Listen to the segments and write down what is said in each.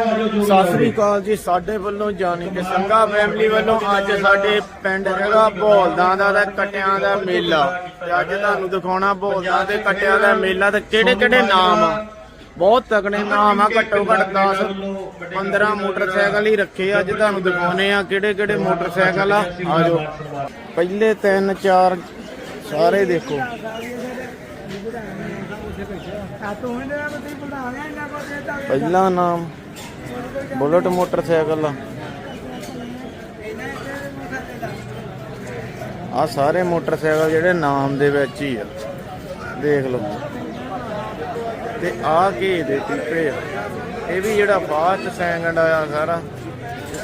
ਸਤਿ ਸ੍ਰੀ ਅਕਾਲ ਜੀ, ਸਾਡੇ ਵੱਲੋਂ ਜਾਣੀ ਕਿ ਸੰਗਾ ਫੈਮਿਲੀ ਵੱਲੋਂ ਅੱਜ ਸਾਡੇ ਪਿੰਡ ਹੈਗਾ ਭੋਲਦਾਂ ਦਾ ਤੇ ਕਟਿਆਂ ਦਾ ਮੇਲਾ। ਤੇ ਅੱਜ ਤੁਹਾਨੂੰ ਦਿਖਾਉਣਾ ਭੋਲਦਾਂ ਤੇ ਕਟਿਆਂ ਦਾ ਮੇਲਾ ਤੇ ਕਿਹੜੇ ਕਿਹੜੇ ਨਾਮ ਆ? ਬਹੁਤ ਤਕੜੇ ਨਾਮ ਆ, ਘੱਟੋ ਘੱਟ 10 15 ਮੋਟਰਸਾਈਕਲ ਹੀ ਰੱਖੇ ਅੱਜ ਤੁਹਾਨੂੰ ਦਿਖਾਉਨੇ ਆ ਕਿਹੜੇ ਕਿਹੜੇ ਮੋਟਰਸਾਈਕਲ ਆ। ਆਜੋ ਪਹਿਲੇ ਤਿੰਨ ਚਾਰ ਸਾਰੇ ਦੇਖੋ। ਪਹਿਲਾ ਨਾਮ ਬੁਲਟ ਮੋਟਰਸਾਈਕਲ ਆ। ਸਾਰੇ ਮੋਟਰਸਾਈਕਲ ਜਿਹੜੇ ਨਾਮ ਦੇ ਵਿੱਚ ਹੀ ਆ। ਦੇਖ ਲਓ। ਤੇ ਆ ਘੇ ਦੇ ਟੀਪੇ ਆ। ਇਹ ਵੀ ਜਿਹੜਾ ਫਾਸਟ ਸੈਕਿੰਡ ਆਇਆ ਸਾਰਾ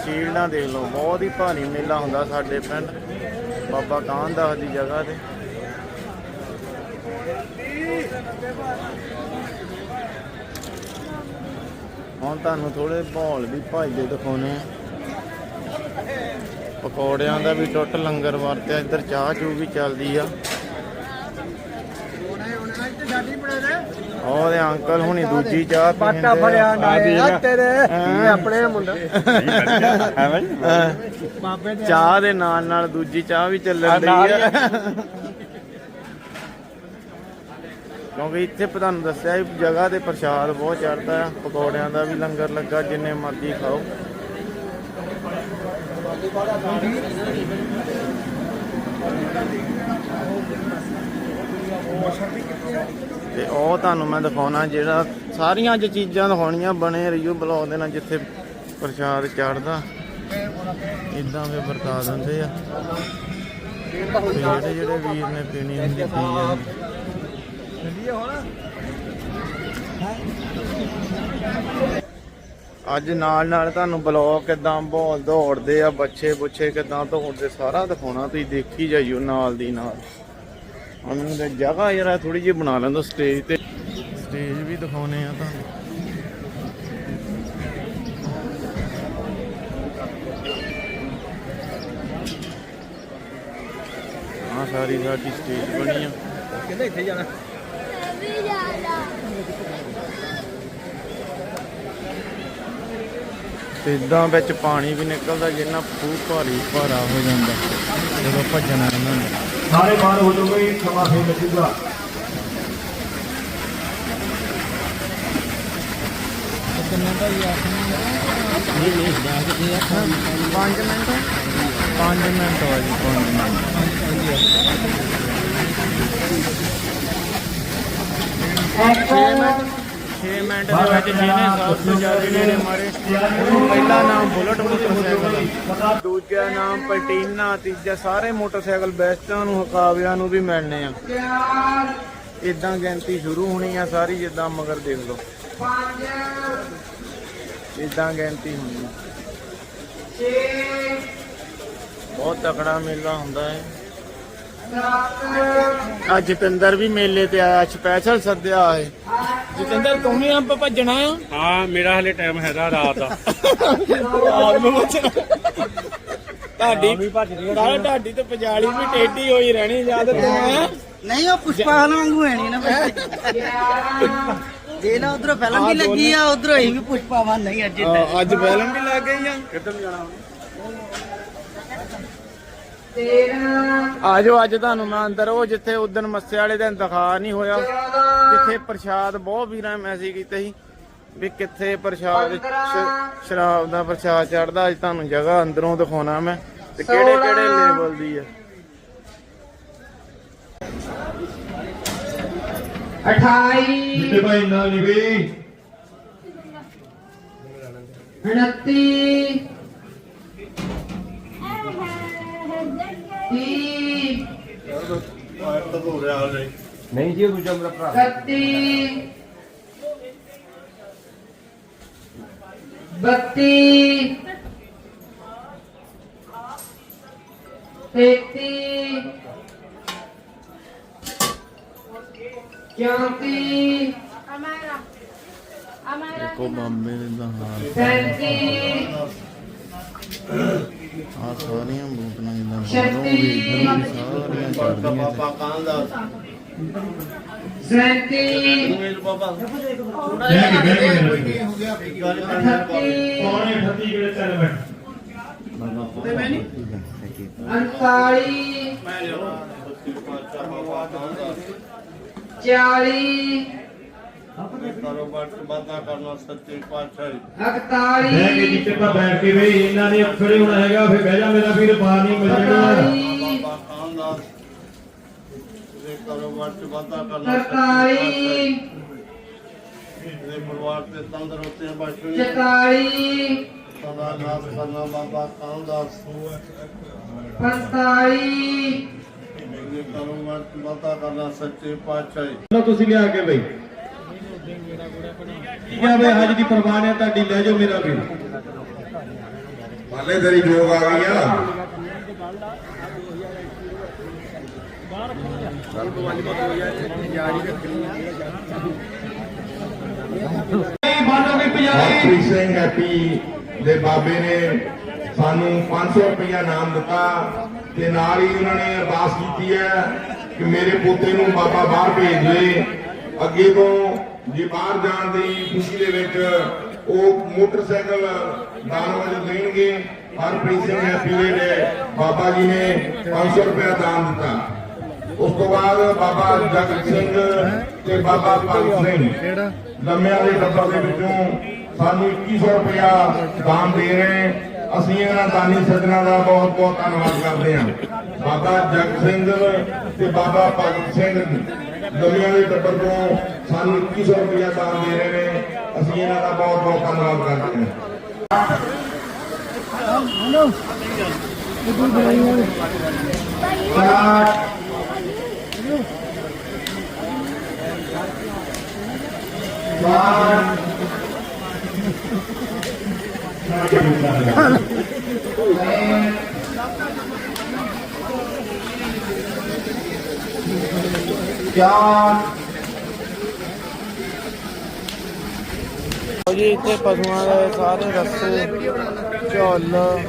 ਸ਼ੀਲਡਾਂ ਦੇਖ ਲਓ। ਬਹੁਤ ਹੀ ਭਾਰੀ ਮੇਲਾ ਹੁੰਦਾ ਸਾਡੇ ਪਿੰਡ। ਬਾਬਾ ਕਾਹਨਦਾਸ ਦੀ ਜਗ੍ਹਾ ਤੇ। ਹੁਣ ਤੁਹਾਨੂੰ ਥੋੜੇ ਮਾਹੌਲ ਵੀ ਭਜਦੇ ਦਿਖਾਉਨੇ ਆ। ਪਕੌੜਿਆਂ ਦਾ ਵੀ ਟੁੱਟ ਲੰਗਰ ਵਰਤਿਆ ਇੱਧਰ ਚਾਹ ਚੂ ਵੀ ਚੱਲਦੀ ਆ। ਉਹਦੇ ਅੰਕਲ ਹੁਣੀ ਦੂਜੀ ਚਾਹ ਪਾਟਾ ਫੜਿਆ ਨਾ ਤੇਰੇ? ਆਪਣੇ ਮੁੰਡਾ। ਬਾਬੇ ਚਾਹ ਦੇ ਨਾਲ ਨਾਲ ਦੂਜੀ ਚਾਹ ਵੀ ਚੱਲਣ ਦੀ ਆ। ਕਿਉਂਕਿ ਇੱਥੇ ਤੁਹਾਨੂੰ ਦੱਸਿਆ ਵੀ ਜਗ੍ਹਾ ਤੇ ਪ੍ਰਸ਼ਾਦ ਬਹੁਤ ਚੜਦਾ ਆ ਪਕੌੜਿਆਂ ਦਾ ਵੀ ਲੰਗਰ ਲੱਗਾ, ਜਿੰਨੇ ਮਰਜ਼ੀ ਖਾਓ। ਤੇ ਉਹ ਤੁਹਾਨੂੰ ਮੈਂ ਦਿਖਾਉਣਾ, ਜਿਹੜਾ ਸਾਰੀਆਂ ਅੱਜ ਚੀਜ਼ਾਂ ਦਿਖਾਉਣੀਆਂ, ਬਣੇ ਰਹੀਓ, ਬਲੌਗ ਦੇ ਨਾਲ ਜਿੱਥੇ ਪ੍ਰਸ਼ਾਦ ਚੜਦਾ ਇਦਾਂ ਵੀ ਵਰਤਾ ਦਿੰਦੇ ਆ। ਤੇ ਜਿਹੜੇ ਜਿਹੜੇ ਵੀਰ ਨੇ ਪੀਣੀ ਹੁੰਦੀ, ਪੀ ਜਾਂਦੇ। ਅੱਜ ਨਾਲ ਨਾਲ ਤੁਹਾਨੂੰ ਬਲੌਗ ਕਿਦਾਂ ਬੋਲ ਦੌੜਦੇ ਆ ਬੱਚੇ ਬੁੱਚੇ ਕਿਦਾਂ ਦੌੜਦੇ ਸਾਰਾ ਦਿਖਾਉਣਾ ਤੁਸੀਂ ਦੇਖੀ ਜਾਈਓ ਨਾਲ ਦੀ ਨਾਲ। ਮੈਨੂੰ ਤੇ ਜਗ੍ਹਾ ਯਾਰ ਥੋੜੀ ਜਿਹੀ ਬਣਾ ਲੈਂਦਾ ਸਟੇਜ ਤੇ। ਸਟੇਜ ਵੀ ਦਿਖਾਉਨੇ ਆ ਤੁਹਾਨੂੰ। ਆ ਸਾਰੀ ਸਾਡੀ ਸਟੇਜ ਬਣੀ ਆ। ਕਹਿੰਦੇ ਇੱਥੇ ਜਾਣਾ? ਤੇ ਇਦਾਂ ਵਿੱਚ ਪਾਣੀ ਵੀ ਨਿਕਲਦਾ ਜਿੰਨਾ ਖੂਹ ਭਾਰੀ ਭਾਰਾ ਹੋ ਜਾਂਦਾ ਜਦੋਂ ਭੱਜਣਾ ਇਹਨਾਂ ਨੇ ਸਾਰੇ ਬਾਹਰ ਹੋ ਜਾਓਗੇ ਸਮਾਂ ਫੇਰ ਲੱਗੂਗਾ। ਪੰਜ ਮਿੰਟ? ਪੰਜ ਮਿੰਟ ਹੋ ਜੀ ਪੰਜ ਮਿੰਟ ਛੇ ਮਿੰਟ। 6 ਮਿੰਟ ਦੇ ਵਿੱਚ ਜਿਹਨੇ ਸਭ ਤੋਂ ਜ਼ਿਆਦਾ ਜਿਹੜੇ ਮਾਰੇ ਉਹਨੂੰ ਪਹਿਲਾ ਨਾਮ ਬੁਲਟ ਮੋਟਰਸਾਈਕਲ ਦੂਜਾ ਨਾਮ ਪਲਟੀਨਾ ਤੀਜਾ ਸਾਰੇ ਮੋਟਰਸਾਈਕਲ ਬੈਸਟਾਂ ਨੂੰ, ਹਕਾਵਿਆਂ ਨੂੰ ਵੀ ਮਿਲਣੇ ਆ। ਇਦਾਂ ਗਿਣਤੀ ਸ਼ੁਰੂ ਹੋਣੀ ਆ ਸਾਰੀ, ਜਿੱਦਾਂ ਮਗਰ ਦੇਖ ਲਓ। ਇਦਾਂ ਗਿਣਤੀ ਹੋਣੀ ਬਹੁਤ ਤਕੜਾ ਮੇਲਾ ਹੁੰਦਾ ਹੈ ਅੱਜ ਜਤਿੰਦਰ ਵੀ ਮੇਲੇ ਤੇ ਆਇਆ ਸਪੈਸ਼ਲ ਸੱਦਿਆ ਹੈ ਜਤਿੰਦਰ ਤੂੰ ਵੀ ਅੰਬ ਭੱਜਣਾ ਆ? ਹਾਂ ਮੇਰਾ ਹਲੇ ਟਾਈਮ ਹੈਗਾ ਰਾਤ ਦਾ। ਰਾਤ ਨੂੰ ਭੱਜਣਾ। ਤੁਹਾਡੀ ਨਾਲ ਤੁਹਾਡੀ ਤੇ ਪਜਾਲੀ ਵੀ ਟੇਢੀ ਹੋਈ ਰਹਿਣੀ ਜਦ ਤੂੰ ਆ ਨਹੀਂ ਉਹ ਪੁਸ਼ਪਾ ਵਾਂਗੂ ਹੈ ਨਹੀਂ ਨਾ ਜੇ ਨਾ ਉਧਰੋਂ ਫਿਲਮ ਵੀ ਲੱਗੀ ਆ ਉਧਰੋਂ ਹੀ ਵੀ ਪੁਸ਼ਪਾ ਵਾਂ ਨਹੀਂ ਅੱਜ। ਹਾਂ, ਅੱਜ ਫਿਲਮ ਵੀ ਲੱਗ ਗਈ ਆ ਕਿੱਧਰ ਜਾਣਾ ਆਜੋ ਅੱਜ ਤੁਹਾਨੂੰ ਮੈਂ ਅੰਦਰ ਉਹ ਜਿੱਥੇ ਉਦੋਂ ਮੱਸੇ ਵਾਲੇ ਦਿਨ ਦਿਖਾ ਨਹੀਂ ਹੋਇਆ ਜਿੱਥੇ ਪ੍ਰਸ਼ਾਦ ਬਹੁਤ ਵੀਰਾਂ ਮੈਸੇਜ ਕੀਤੇ ਸੀ ਵੀ ਕਿੱਥੇ ਪ੍ਰਸ਼ਾਦ ਸ਼ਰਾਬ ਦਾ ਪ੍ਰਸ਼ਾਦ ਚੜਦਾ ਅੱਜ ਤੁਹਾਨੂੰ ਜਗ੍ਹਾ ਅੰਦਰੋਂ ਦਿਖਾਉਣਾ ਮੈਂ ਤੇ ਕਿਹੜੇ ਕਿਹੜੇ ਲੈਵਲ ਦੀ ਆ? ਨਹੀਂ ਜੀ ਦੂਜਾ ਮੇਰਾ ਭਰਾ। ਇਕੱਤੀ ਬੱਤੀ। ਤੇਤੀ ਚੌਂਤੀ ਦੇਖੋ ਬੰਬੇ ਦਾ ਹਾਲ ਪੈਂਤੀ ਆ ਸਾਰੀਆਂ ਬੂਟਾਂ ਜਿੱਦਾਂ ਛੱਤੀ। ਸਾਰੀਆਂ ਚੜਦੀਆਂ ਤੇ ਸੈਂਤੀ ਬਹਿ ਕੇ ਬਹਿ ਕੇ ਮੇਰਾ ਵੀਰ ਅਠੱਤੀ ਕੌਣ ਹੈ 38 ਕਿਹੜੇ ਚੱਲ ਬੈਠ। ਉਨਤਾਲੀ ਚਾਲੀ ਇਕਤਾਲੀ ਬਹਿ ਕੇ ਜਿੱਤੇ ਤਾਂ ਬੈਠ ਕੇ ਬਈ ਇਹਨਾਂ ਨੇ ਖੜੇ ਹੋਣਾ ਹੈਗਾ ਫਿਰ ਬਹਿ ਜਾ ਮੇਰਾ ਵੀਰ ਬਾਹਰ ਨਹੀਂ ਮਿਲ ਜਾਣਾ ਬਤਾਲੀ ਤਰਤਾਲੀ ਪਰਿਵਾਰ ਤੇ ਤੰਦਰੁਸਤੀ ਬਖਸ਼ਣੀ ਚਤਾਲੀ ਸਦਾ ਨਾਸ ਕਰਨਾ ਬਾਬਾ ਪੰਤਾਲੀ ਇਹ ਕਾਰੋਬਾਰ ਬਤਾ ਕਰਨਾ ਸੱਚੇ ਪਾਤਸ਼ਾਹੀ ਤੁਸੀਂ ਲਿਆ ਕੇ ਬਈ। ਬਈ ਹਜ ਦੀ ਪ੍ਰਵਾਨ ਹੈ ਤੁਹਾਡੀ ਲੈ ਜਾਓ ਮੇਰਾ ਵੀਰ ਹਾਲੇ ਤੇਰੀ ਜੋਗ ਆ ਗਈ ਆ। ਹਰਪ੍ਰੀਤ ਸਿੰਘ ਹੈਪੀ ਦੇ ਬਾਬੇ ਨੇ ਸਾਨੂੰ 500 ਰੁਪਇਆ ਨਾਮ ਦਿੱਤਾ ਤੇ ਨਾਲ ਹੀ ਉਹਨਾਂ ਨੇ ਅਰਦਾਸ ਕੀਤੀ ਹੈ ਕਿ ਮੇਰੇ ਪੋਤੇ ਨੂੰ ਬਾਬਾ ਬਾਹਰ ਭੇਜ ਦੇ। ਅੱਗੇ ਤੋਂ ਜੇ ਬਾਹਰ ਜਾਣ ਦੀ ਖੁਸ਼ੀ ਦੇ ਵਿੱਚ ਉਹ ਮੋਟਰਸਾਈਕਲ ਦਾਨ ਵਜੋਂ ਦੇਣਗੇ, ਹਰਪ੍ਰੀਤ ਸਿੰਘ ਹੈਪੀ ਦੇ ਬਾਬਾ ਜੀ ਨੇ 500 ਰੁਪਇਆ ਦਾਨ ਦਿੱਤਾ। ਉਸ ਤੋਂ ਬਾਅਦ ਬਾਬਾ ਜਗਤ ਸਿੰਘ ਤੇ ਬਾਬਾ ਭਗਤ ਸਿੰਘ ਲੰਮਿਆਂ ਦੇ ਟੱਬਰ ਦੇ ਵਿੱਚੋਂ ਸਾਨੂੰ 2100 ਰੁਪਇਆ ਦਾਨ ਦੇ ਰਹੇ ਅਸੀਂ ਇਹਨਾਂ ਦਾਨੀ ਸੱਜਣਾ ਦਾ ਬਹੁਤ ਬਹੁਤ ਧੰਨਵਾਦ ਕਰਦੇ ਹਾਂ। ਬਾਬਾ ਜਗਤ ਸਿੰਘ ਤੇ ਬਾਬਾ ਭਗਤ ਸਿੰਘ ਲੰਮਿਆਂ ਦੇ ਟੱਬਰ ਤੋਂ ਸਾਨੂੰ 2100 ਰੁਪਇਆ ਦਾਨ ਦੇ ਰਹੇ ਨੇ। ਅਸੀਂ ਇਹਨਾਂ ਦਾ ਬਹੁਤ ਬਹੁਤ ਧੰਨਵਾਦ ਕਰਦੇ ਹਾਂ। ਲਓ ਜੀ ਇੱਥੇ ਪਸ਼ੂਆਂ ਦੇ ਸਾਰੇ ਰਸਤੇ ਝੁੱਲ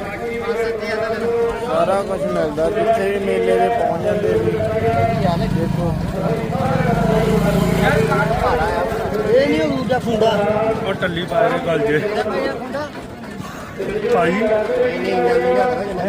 ਸਾਰਾ ਕੁਝ ਮਿਲਦਾ ਜਿੱਥੇ ਵੀ ਮੇਲੇ ਦੇ ਪਹੁੰਚ ਜਾਂਦੇ ਵੀ ਦੇਖੋ ਇਹ ਨਹੀਂ ਉਹਦਾ ਫੁੰਡਾ ਉਹ ਟੱਲੀ ਪਾ ਦੇ ਗੱਲ ਜੇ ਭਾਈ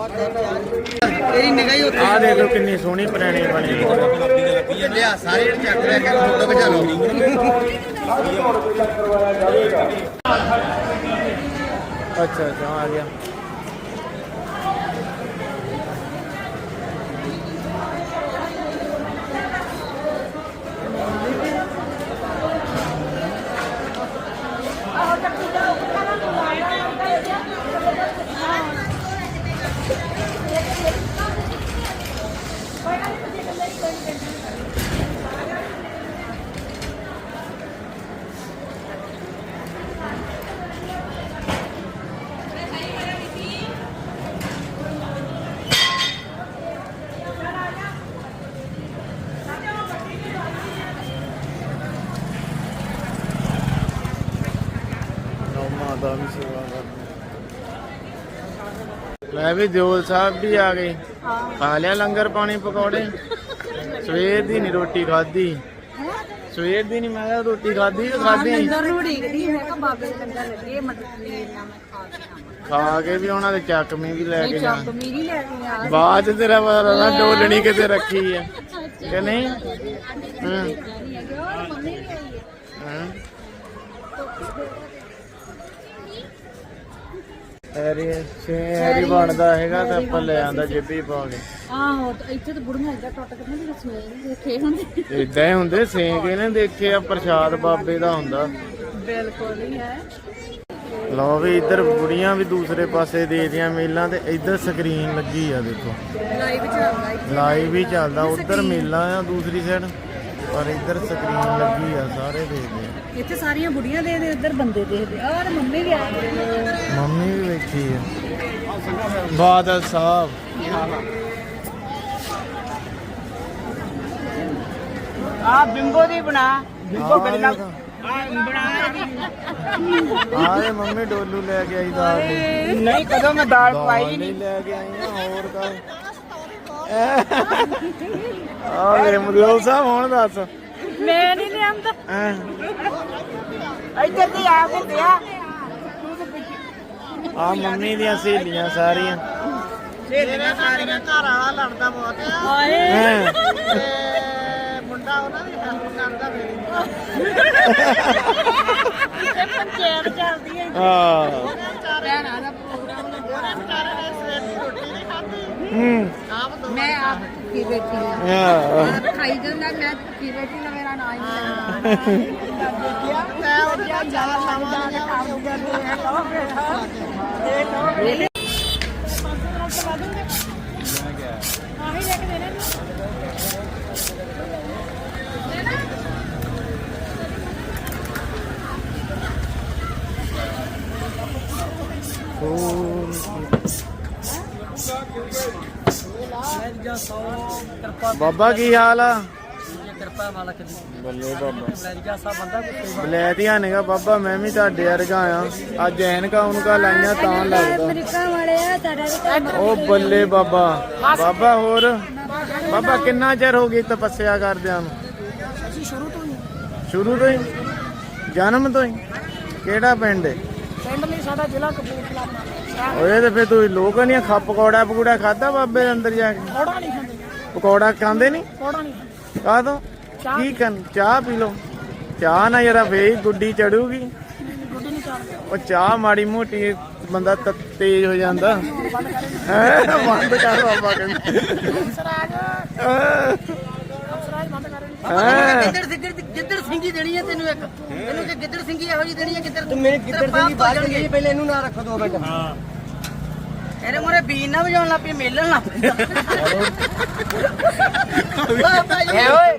ਤੇਰੀ ਨਿਗਾਹ ਹੀ ਉੱਥੇ ਆ ਦੇਖੋ ਕਿੰਨੀ ਸੋਹਣੀ ਪੁਰਾਣੀ ਬਣੀ ਲਿਆ ਸਾਰੇ ਚੱਕ ਲੈ ਕੇ ਫੋਟੋ ਖਿਚਾ ਲਓ ਅੱਛਾ ਅੱਛਾ, ਆ ਗਿਆ ਨੌ ਮਾਤਾ ਵੀ ਸੇਵਾ ਕਰਦੀ ਲੈ ਵੀ ਦਿਓਲ ਸਾਹਿਬ ਵੀ ਆ ਗਏ। ਖਾ ਲਿਆ ਲੰਗਰ ਪਾਣੀ ਪਕੌੜੇ। ਸਵੇਰ ਦੀ ਨਹੀਂ ਰੋਟੀ ਖਾਧੀ। ਸਵੇਰ ਦੀ ਨਹੀਂ ਮੈਂ ਕਿਹਾ ਰੋਟੀ ਖਾਧੀ ਕਿ ਖਾਧੀ? ਲੰਗਰ ਨੂੰ ਢੀਕਦੀ ਹੈ। ਕਿ ਬਾਬੇ ਦੇ ਲੰਗਰ ਲੱਗੇ ਮਟਰ ਪਨੀਰ ਨਾਲ ਮੈਂ ਖਾ ਕੇ ਆਵਾਂ। ਖਾ ਕੇ ਵੀ ਉਹਨਾਂ ਦੇ ਚੱਕਵੀਂ ਵੀ ਲੈ ਕੇ ਨਹੀਂ ਜਾ ਚੱਕ ਮੇਰੀ ਲੈ ਕੇ ਆ ਬਾਅਦ ਚ ਤੇਰਾ ਪਤਾ ਨਾ ਡੋਲਣੀ ਕਿਤੇ ਰੱਖੀ ਆ। ਕਿ ਨਹੀਂ? ਹਾਂ ਨਹੀਂ ਹੈਗੇ ਉਹ ਮੰਮੀ ਵੀ ਆਈ ਹੈ ਹਾਂ ਸ਼ੇਰੀ ਬਣਦਾ ਹੈਗਾ ਤਾਂ ਆਪਾਂ ਲੈ ਆਂਦਾ ਜੇਬੀ ਪਾ ਕੇ। ਆਹੋ ਤੇ ਇੱਥੇ ਤਾਂ ਬੁੜੀਆਂ ਇਦਾਂ ਟੁੱਟ ਕੇ ਨਹੀਂ ਰਸਮੇ ਦੇਖੇ ਹੁੰਦੇ। ਇਦਾਂ ਹੀ ਹੁੰਦੇ ਸੇਕ ਇਹਨੇ ਦੇਖੇ ਆ ਪ੍ਰਸ਼ਾਦ ਬਾਬੇ ਦਾ ਹੁੰਦਾ। ਬਿਲਕੁਲ ਹੀ ਹੈ। ਲਓ ਵੀ ਇੱਧਰ ਬੁੜੀਆਂ ਵੀ ਦੂਸਰੇ ਪਾਸੇ ਦੇ ਦੀਆਂ ਮੇਲਾਂ ਤੇ ਇੱਧਰ ਸਕਰੀਨ ਲੱਗੀ ਆ ਦੇਖੋ। ਲਾਈਵ ਚੱਲਦਾ ਲਾਈਵ ਹੀ ਚੱਲਦਾ ਉੱਧਰ ਮੇਲਾ ਆ ਦੂਸਰੀ ਸਾਈਡ ਪਰ ਇੱਧਰ ਸਕਰੀਨ ਲੱਗੀ ਆ ਸਾਰੇ ਦੇਖਦੇ ਆ। ਇੱਥੇ ਸਾਰੀਆਂ ਬੁੜੀਆਂ ਦੇ ਦੇ ਉੱਧਰ ਬੰਦੇ ਦੇਖਦੇ ਆ ਔਰ ਮੰਮੀ ਵੀ ਆ ਮੰਮੀ ਵੀ ਬੈਠੀ ਹੈ ਬਾਦਲ ਸਾਹਿਬ। ਆ ਬਿੰਬੋ ਦੀ ਬਣਾ। ਬਿੰਬੋ ਬਣਾ। ਆਰੇ ਮੰਮੀ ਡੋਲੂ ਲੈ ਕੇ ਆਈ ਦਾਲ ਦੀ। ਨਹੀਂ ਕਦੋਂ ਮੈਂ ਦਾਲ ਦਾਲ ਨਹੀਂ ਲੈ ਕੇ ਆਈ ਆ ਹੋਰ ਕਾ ਆਲੇ ਮਦਲੋ ਸਾਹਿਬ ਹੁਣ ਦੱਸ। ਮੈਂ ਨਹੀਂ ਲਿਆਂਦਾ। ਹੈਂ? ਇੱਧਰ ਦੀ ਆ ਕੇ ਆ। ਆ ਮੰਮੀ ਦੀਆਂ ਸਹੇਲੀਆਂ ਸਾਰੀਆਂ। ਸੇਲੀਆਂ ਸਾਰੀਆਂ ਘਰ ਵਾਲਾ ਲੜਦਾ ਬਹੁਤ ਹਾਏ। ਹੈਂ? ਮੁੰਡਾ ਉਹਨਾਂ ਦੀ ਹੈਲਪ ਕਰਦਾ ਮੇਰੀ ਇਹ ਪੰਚਾਇਤ ਚੱਲਦੀ ਹੈ। ਆ ਭੈਣਾਂ ਦਾ ਪ੍ਰੋਗਰਾਮ ਲੱਗਿਆ ਵਿਚਾਰੇ ਨੇ ਸਵੇਰ ਦੀ ਰੋਟੀ ਨਹੀਂ ਖਾਧੀ ਹੂੰ। ਮੈਂ ਆਪ ਕੀ ਬੈਠੀ ਹਾਂ। ਆ ਖਾਈ ਜਾਂਦਾ ਮੈਂ ਕੀ ਬੈਠੀ ਨਾ ਮੇਰਾ ਨਾਂ ਹੀ ਨਹੀਂ ਮੈਂ ਉਹ ਜਾ ਜਾ ਲਾਵਾਂ ਜਾ ਕੰਮ ਕਰਦੇ ਹੈ ਕਹੋ ਬੇਟਾ ਬਾਬਾ ਕੀ ਹਾਲ ਆ? ਕਿਰਪਾ ਮਾਲਕ ਦੀ। ਬੱਲੇ ਬਾਬਾ। ਬੰਦਾ ਕੋਈ ਬਲੈਤੀਆਂ ਨੇਗਾ ਬਾਬਾ ਮੈਂ ਵੀ ਤੁਹਾਡੇ ਵਰਗਾ ਆ। ਅੱਜ ਐਨਕਾ ਉਨਕਾ ਲਾਈਆਂ ਤਾਂ ਲੱਗਦਾ। ਅਮਰੀਕਾ ਵਾਲੇ ਆ ਸਾਡਾ ਉਹ ਬੱਲੇ ਬਾਬਾ। ਬਾਬਾ ਹੋਰ? ਬਾਬਾ ਕਿੰਨਾ ਚਿਰ ਹੋ ਗਈ ਤਪੱਸਿਆ ਕਰਦਿਆਂ ਨੂੰ? ਅਸੀਂ ਸ਼ੁਰੂ ਤੋਂ ਹੀ। ਸ਼ੁਰੂ ਤੋਂ ਹੀ? ਜਨਮ ਤੋਂ ਹੀ? ਕਿਹੜਾ ਪਿੰਡ ਹੈ ਪਿੰਡ ਲਈ ਸਾਡਾ ਜ਼ਿਲ੍ਹਾ ਕਪੂਰਥਲਾ ਓਏ ਤੇ ਫੇ ਤੂੰ ਲੋਕ ਨਹੀਂ ਖਾ ਪਕੌੜਾ ਪਕੂੜਾ ਖਾਦਾ ਬਾਬੇ ਦੇ ਅੰਦਰ ਜਾ ਕੇ? ਕੋੜਾ ਨਹੀਂ ਖਾਂਦੇ। ਪਕੌੜਾ ਖਾਂਦੇ ਨਹੀਂ? ਕੋੜਾ ਨਹੀਂ ਕਾਹ ਤੋਂ ਕੀ ਕਰਨ ਚਾਹ ਪੀ ਲਓ। ਚਾਹ ਨਾ ਜਰਾ ਹੀ ਗੁੱਡੀ ਚੜੂਗੀ। ਗੁੱਡੀ ਨਹੀਂ ਚਾੜਦੇ ਉਹ ਚਾਹ ਮਾੜੀ ਮੋਟੀ ਬੰਦਾ ਤੇਜ਼ ਹੋ ਜਾਂਦਾ। ਹੈ? ਬੰਦ ਕਰ ਬਾਬਾ ਕਹਿੰਦੇ। ਸਰਾਜ? ਗਿੱਦੜ ਸਿੰਗੀ ਗਿੱਦੜ ਸਿੰਗੀ ਦੇਣੀ ਹੈ ਤੈਨੂੰ ਇੱਕ। ਤੈਨੂੰ ਕਿ ਗਿੱਦੜ ਸਿੰਗੀ ਇਹੋ ਜਿਹੀ ਦੇਣੀ ਹੈ ਗਿੱਦੜ ਤੂੰ ਮੇਰੇ ਗਿੱਦੜ ਸਿੰਗੀ ਬਾਹਰ ਗਈ ਪਹਿਲੇ ਇਹਨੂੰ ਨਾ ਰੱਖੋ ਦੋ ਮਿੰਟ। ਹਾਂ। ਇਹਨੇ ਮੋਰੇ ਬੀਨ ਨਾ ਵਜਾਉਣ ਲੱਗ ਪਈ ਮੇਲਣ ਲੱਗ ਪਈ। ਏ ਓਏ।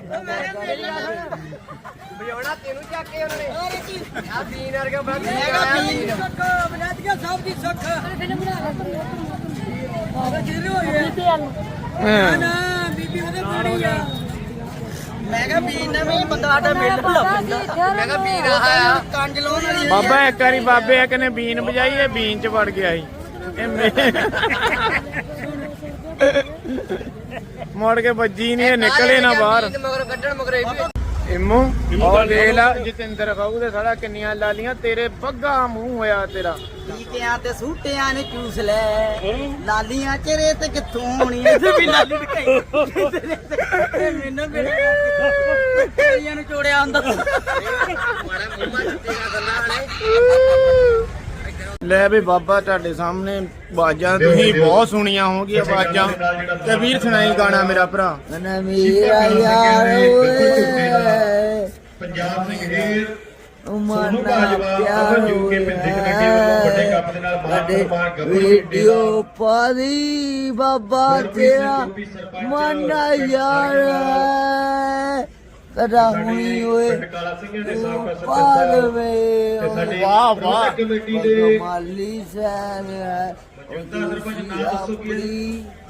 ਵਜਾਉਣਾ ਤੈਨੂੰ ਚੱਕ ਕੇ ਉਹਨਾਂ? ਨੇ ਆ ਬੀਨ ਵਰਗਾ ਹੈਗਾ ਬੀਨ ਬਨਾਤੀਆ ਸਭ ਦੀ ਸੁੱਖ ਹੈਂ। ਬੀਬੀ ਉਹਦੇ ਪਾਣੀ ਆ। ਮੈਂ ਕਿਹਾ ਬੀਨ ਨਾ ਵੀ ਬੰਦਾ ਸਾਡਾ ਲੱਗ ਪੈਂਦਾ ਮੈਂ ਕਿਹਾ ਬੀਨ ਆ। ਕੰਜ ਲਾਉਣ ਵਾਲੀ ਬਾਬਾ ਇੱਕ ਵਾਰੀ ਬਾਬੇ ਇੱਕ ਨੇ ਬੀਨ ਵਜਾਈ ਇਹ ਬੀਨ ਚ ਵੜ ਗਿਆ ਸੀ। ਇਹ ਮੇ- ਮੁੜ ਕੇ ਵੱਜੀ ਨਹੀਂ ਇਹ ਨਿਕਲੇ ਨਾ ਬਾਹਰ। ਮਗਰ ਕੱਢਣ ਮਗਰ ਇਹ ਵੀ ਇਮੂ ਉਹ ਦੇਖ ਲਾ ਜਤਿੰਦਰ ਖਾਊ ਦੇ ਸਾਡਾ ਕਿੰਨੀਆਂ ਲਾਲੀਆਂ ਤੇਰੇ ਬੱਗਾ ਮੂੰਹ ਹੋਇਆ ਤੇਰਾ। ਟੀਕਿਆਂ ਤੇ ਸੂਟਿਆਂ ਨੇ ਚੂਸ ਲੈ। ਲਾਲੀਆਂ ਚਿਹਰੇ ਤੇ ਕਿੱਥੋਂ ਹੋਣੀ ਐ ਵੀ ਲਾਲੀ ਦਿਖਾਈ ਮੈਨੂੰ ਮੇਰੇ ਕਈਆਂ ਨੂੰ ਚੋੜਿਆ ਹੁੰਦਾ। ਲੈ ਵੀ ਬਾਬਾ ਤੁਹਾਡੇ ਸਾਹਮਣੇ ਬਾਜਾਂ ਤੁਸੀਂ ਬਹੁਤ ਸੁਣੀਆਂ ਹੋਗੀਆਂ ਬਾਜਾਂ ਤੇ ਵੀਰ ਸੁਣਾਈ ਗਾਣਾ ਮੇਰਾ ਭਰਾ। ਨਾ ਮੇਰਾ ਯਾਰ ਓਏ ਪੰਜਾਬ ਸਿੰਘ ਹੀਰ ਉਮਰ ਸੋਨੂੰ ਬਾਜਵਾ ਅਮਰ ਯੂਕੇ ਪਿੰਡ ਕਮੇਟੀ ਵੱਲੋਂ ਵੱਡੇ ਕੱਪ ਦੇ ਨਾਲ ਮਾਨ ਸਨਮਾਨ ਗੱਭਰੂ ਵੀਡੀਓ ਪਾਦੀ ਬਾਬਾ ਤੇਰਾ ਮਨਾ ਯਾਰ। ਕਦਾ ਹੁਣੀ ਓਏ ਪਿੰਡ ਕਾਲਾ ਸਿੰਘ ਦੇ ਸਾਬਕਾ ਸਰਪੰਚ ਪਾਲਵੇ ਸਾਡੇ ਵਾਹ, ਵਾਹ। ਕਮੇਟੀ ਦੇ ਮਾਲੀ ਸੈਨ ਮੌਜੂਦਾ ਸਰਪੰਚ ਨਾਮ ਦੱਸੋ ਕੀ ਹੈ?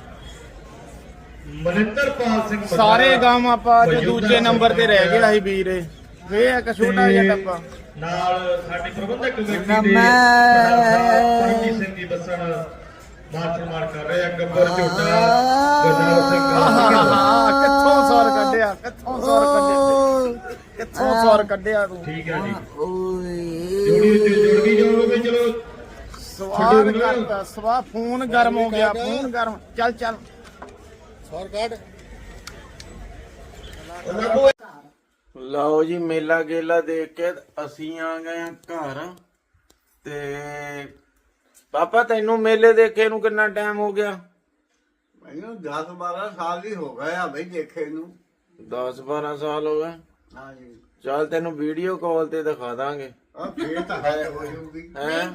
ਮਨਿੰਦਰਪਾਲ ਸਿੰਘ। ਸਾਰੇ ਗਾਮ ਆਪਾਂ ਮੌਜੂਦਾ ਦੂਜੇ ਨੰਬਰ ਤੇ ਰਹਿ ਗਿਆ ਸੀ ਵੀਰੇ। ਵੇ ਇੱਕ ਛੋਟਾ ਜਿਹਾ ਟੱਪਾ। ਨਾਲ ਸਾਡੇ ਪ੍ਰਬੰਧਕ ਕਮੇਟੀ ਦੇ ਮੈਂ- ਪਰਮਜੀਤ ਸਿੰਘ ਜੀ ਬੱਸਣ ਮਾਨ ਸਨਮਾਨ ਕਰ ਰਹੇ ਆ। ਗੱਬਰ ਝੋਟਾ ਗਜਰਾਵ ਸਿੰਘ ਆਹਾ, ਕਿੱਥੋਂ ਸੌਰ ਕੱਢਿਆ ਸੌਰ ਕੱਢਿਆ ਤੂੰ। ਠੀਕ ਹੈ ਜੀ। ਓਏ। ਜੋੜੀ ਉੱਤੇ ਜੁੜ ਗਈ ਜਾਓਗੇ ਚਲੋ। ਸਵਾਦ ਕਰਤਾ ਸਵਾ ਫੋਨ ਗਰਮ ਹੋ ਗਿਆ ਫੋਨ ਗਰਮ। ਚੱਲ ਚੱਲ। ਲਓ ਜੀ ਮੇਲਾ ਗੇਲਾ ਦੇਖ ਕੇ ਅਸੀਂ ਆ ਗਏ ਆ ਘਰ। ਤੇ ਪਾਪਾ ਤੈਨੂੰ ਮੇਲੇ ਦੇਖੇ ਨੂੰ ਕਿੰਨਾ ਟਾਈਮ ਹੋ ਗਿਆ? ਮੈਨੂੰ 10 12 ਸਾਲ ਹੀ ਹੋ ਗਏ ਆ ਬਈ ਦੇਖੇ ਨੂੰ। 10 12 ਸਾਲ ਹੋ ਗਏ। ਹਾਂ ਜੀ ਚੱਲ ਤੈਨੂੰ ਵੀਡੀਓ ਕਾਲ ਤੇ ਦਿਖਾ ਦਾਂਗੇ। ਆ ਫੇਰ ਤਾਂ ਹੈ ਹੋ ਜੂਗੀ ਹੈ?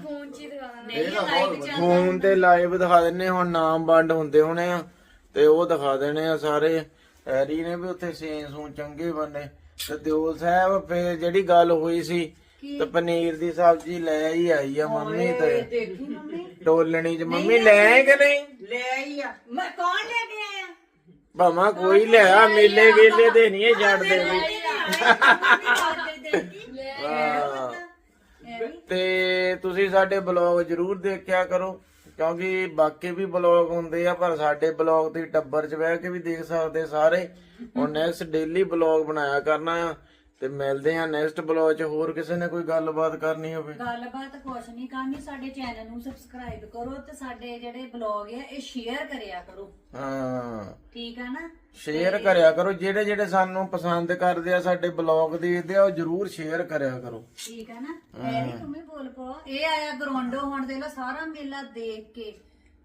ਤਾਂ। ਫੋਨ ਤੇ ਲਾਈਵ ਦਿਖਾ ਦਿੰਨੇ ਹੁਣ ਨਾਮ ਵੰਡ ਹੁੰਦੇ ਹੋਣੇ ਆ ਤੇ ਉਹ ਦਿਖਾ ਦੇਣੇ ਆ ਸਾਰੇ। ਹੈਰੀ ਨੇ ਵੀ ਉੱਥੇ ਸੇਨ ਸੂ ਚੰਗੇ ਬੰਨੇ। ਤੇ ਦਿਓਲ ਸਾਹਿਬ ਫੇਰ ਜਿਹੜੀ ਗੱਲ ਹੋਈ ਸੀ ਤੇ ਪਨੀਰ ਦੀ ਸਬਜ਼ੀ ਲੈ ਹੀ ਆਈ ਆ ਮੰਮੀ ਤੇ। ਦੇਖੀ ਮੰਮੀ? ਟੋਲਣੀ ਚ। ਮੰਮੀ ਲੈ ਆਏ ਕਿ ਨਹੀਂ? ਲੈ ਆਈ ਆ। ਮੈਂ ਕੌਣ ਲੈ ਕੇ ਆਇਆ? ਭਾਵਾਂ ਕੋਈ ਲਿਆ ਮੇਲੇ ਵੇਲੇ ਦੇ ਨਹੀਂ ਇਹ ਛੱਡਦੇ ਵੀ। ਹਾਂ। ਤੇ ਤੁਸੀਂ ਸਾਡੇ ਬਲੌਗ ਜਰੂਰ ਦੇਖਿਆ ਕਰੋ, ਕਿਉਂਕਿ ਬਾਕੀ ਵੀ ਬਲੌਗ ਹੁੰਦੇ ਆ, ਪਰ ਸਾਡੇ ਬਲੌਗ ਤੇ ਟੱਬਰ 'ਚ ਬਹਿ ਕੇ ਵੀ ਦੇਖ ਸਕਦੇ ਸਾਰੇ ਹੁਣ ਨੈਕਸਟ ਡੇਲੀ ਬਲੌਗ ਬਣਾਇਆ ਕਰਨਾ ਆ ਤੇ ਮਿਲਦੇ ਆ ਨੈਕਸਟ ਬਲੌਗ 'ਚ ਹੋਰ ਕਿਸੇ ਨੇ ਕੋਈ ਗੱਲਬਾਤ ਕਰਨੀ ਹੋਵੇ? ਗੱਲਬਾਤ ਕੁਛ ਨਹੀਂ ਕਰਨੀ ਸਾਡੇ ਚੈਨਲ ਨੂੰ ਸਬਸਕ੍ਰਾਈਬ ਕਰੋ ਤੇ ਸਾਡੇ ਜਿਹੜੇ ਬਲੌਗ ਆ ਇਹ ਸ਼ੇਅਰ ਕਰਿਆ ਕਰੋ। ਹਾਂ। ਠੀਕ ਆ ਨਾ? ਸ਼ੇਅਰ ਕਰਿਆ ਕਰੋ ਜਿਹੜੇ ਜਿਹੜੇ ਸਾਨੂੰ ਪਸੰਦ ਕਰਦੇ ਆ ਸਾਡੇ ਬਲੌਗ ਦੇਖਦੇ ਆ ਉਹ ਜਰੂਰ ਸ਼ੇਅਰ ਕਰਿਆ ਕਰੋ। ਠੀਕ ਆ ਨਾ? ਐਰੀ ਤੂੰ ਵੀ ਬੋਲ ਪਾ ਇਹ ਆਇਆ ਗਰੋਂਡੋ ਹੁਣ ਦੇ ਲੋ ਸਾਰਾ ਮੇਲਾ ਦੇਖ ਕੇ।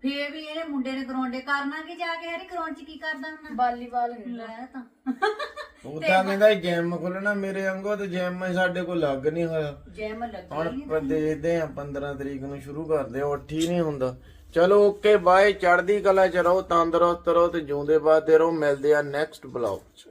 ਫੇਰ ਵੀ ਇਹਨੇ ਮੁੰਡੇ ਨੇ ਗਰੋਂਡੇ ਕਰਨਾ ਕਿ ਜਾ ਕੇ ਹਰੀ ਗਰਾਊਂਡ 'ਚ ਕੀ ਕਰਦਾ ਹੁੰਦਾ? ਵਾਲੀਬਾਲ ਲੈ ਤਾਂ। ਉਹ ਤਾਂ ਕਹਿੰਦਾ ਜਿਮ ਖੋਲਣਾ ਮੇਰੇ ਵਾਂਗੂ ਤੇ ਜਿਮ ਸਾਡੇ ਕੋਲ ਲੱਗ ਨਹੀਂ ਹੋਇਆ। ਜੈਮ ਲੱਗੀ ਹੁਣ ਆਪਾਂ ਦੇਖਦੇ ਆ 15 ਤਰੀਕ ਨੂੰ ਸ਼ੁਰੂ ਕਰਦੇ ਆ ਉੱਠ ਹੀ ਨਹੀਂ ਹੁੰਦਾ। ਚਲੋ ਓਕੇ ਬਾਏ ਚੜ੍ਹਦੀ ਕਲਾ ਚ ਰਹੋ ਤੰਦਰੁਸਤ ਰਹੋ ਤੇ ਜਿਉਂਦੇ ਬਾਦੇ ਰਹੋ। ਮਿਲਦੇ ਆ ਨੈਕਸਟ ਬਲੌਗ ਚ।